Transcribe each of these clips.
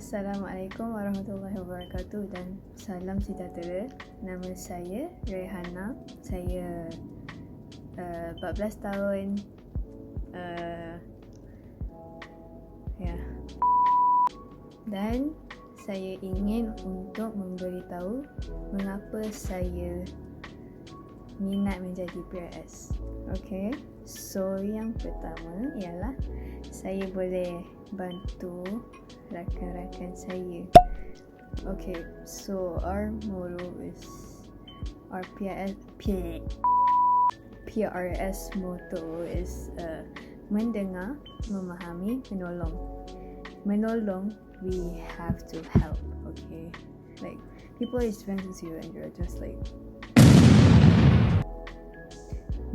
Assalamualaikum warahmatullahi wabarakatuh dan salam sejahtera. Nama saya Rehana. Saya uh, 14 tahun. Uh, ya. Yeah. Dan saya ingin untuk memberitahu mengapa saya minat menjadi PRS. Okay. So yang pertama ialah saya boleh bantu rakan-rakan saya. Okay, so our motto is our PRS P, PRS motto is uh, mendengar, memahami, menolong. Menolong, we have to help. Okay, like people is venting to you and you're just like,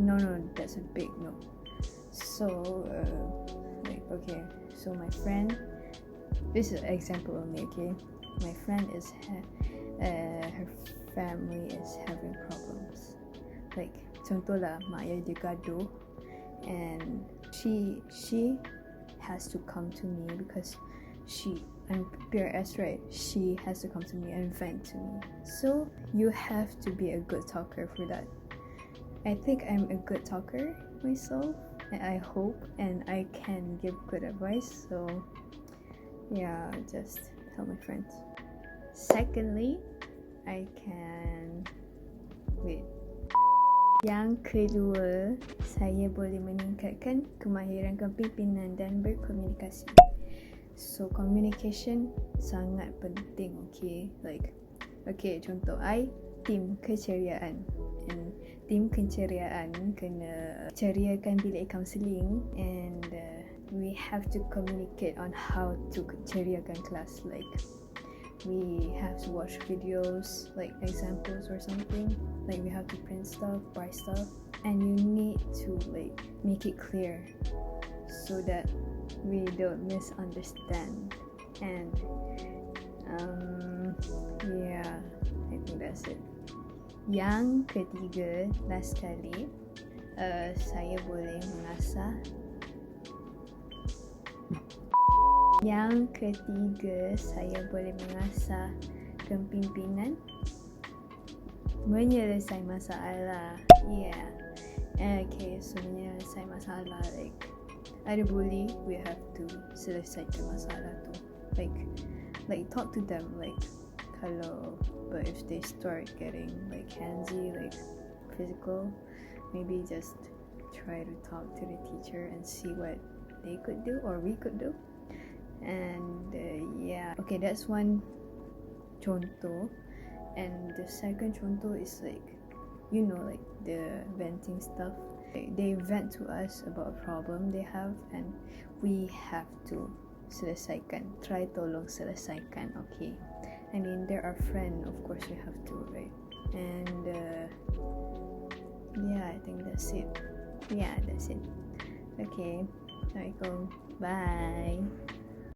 no, no, that's a big no. So, uh, like, okay, so my friend this is an example only okay? My friend is ha- uh, her family is having problems. Like contohlah mak ayah dia gaduh and she she has to come to me because she I'm PRS right? She has to come to me and vent to me. So you have to be a good talker for that I think I'm a good talker myself and I hope and I can give good advice so yeah just tell my friends. Secondly I can wait. Yang kedua saya boleh meningkatkan kemahiran kepimpinan dan berkomunikasi. So communication sangat penting okay? Like okay contoh I tim keceriaan tim keceriaan kena ceriakan bilik kaunseling and uh, we have to communicate on how to ceriakan class like we have to watch videos like examples or something like we have to print stuff buy stuff and you need to like make it clear so that we don't misunderstand and um yeah i think that's it yang ketiga last kali uh, saya boleh mengasah Yang ketiga, saya boleh mengasah kepimpinan menyelesai masalah. Yeah. Okay, so menyelesai masalah like ada bully, we have to selesaikan masalah tu. Like like talk to them like kalau but if they start getting like handsy like physical, maybe just try to talk to the teacher and see what they could do or we could do. and uh, yeah. Okay that's one contoh and the second contoh is like you know like the venting stuff. They vent to us about a problem they have and we have to selesaikan try tolong selesaikan okay I mean they're our friend of course we have to right? And uh, yeah I think that's it. Yeah that's it. Okay I go. bye